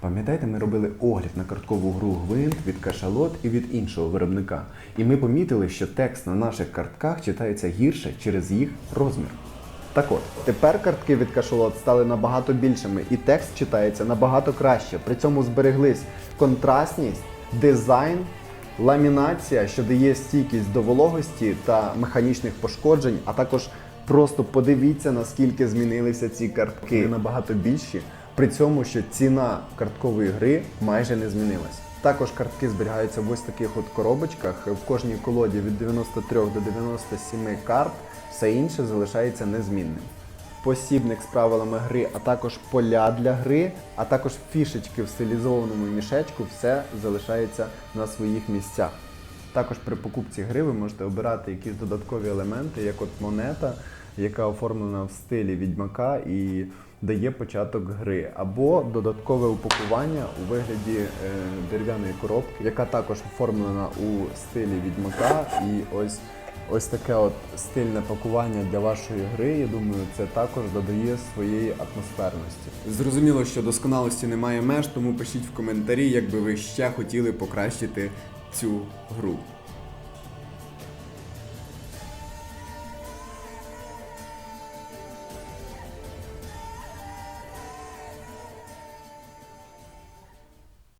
Пам'ятаєте, ми робили огляд на карткову гру Гвинт від Кашалот і від іншого виробника. І ми помітили, що текст на наших картках читається гірше через їх розмір. Так от, тепер картки від кашалот стали набагато більшими, і текст читається набагато краще. При цьому збереглись контрастність, дизайн, ламінація, що дає стійкість до вологості та механічних пошкоджень, а також просто подивіться, наскільки змінилися ці картки. Вони набагато більші. При цьому, що ціна карткової гри майже не змінилась. Також картки зберігаються в ось таких от коробочках. В кожній колоді від 93 до 97 карт, все інше залишається незмінним. Посібник з правилами гри, а також поля для гри, а також фішечки в стилізованому мішечку, все залишається на своїх місцях. Також при покупці гри ви можете обирати якісь додаткові елементи, як от монета, яка оформлена в стилі відьмака і дає початок гри, або додаткове упакування у вигляді е, дерев'яної коробки, яка також оформлена у стилі відьмака. І ось ось таке от стильне пакування для вашої гри. Я думаю, це також додає своєї атмосферності. Зрозуміло, що досконалості немає меж, тому пишіть в коментарі, як би ви ще хотіли покращити цю гру.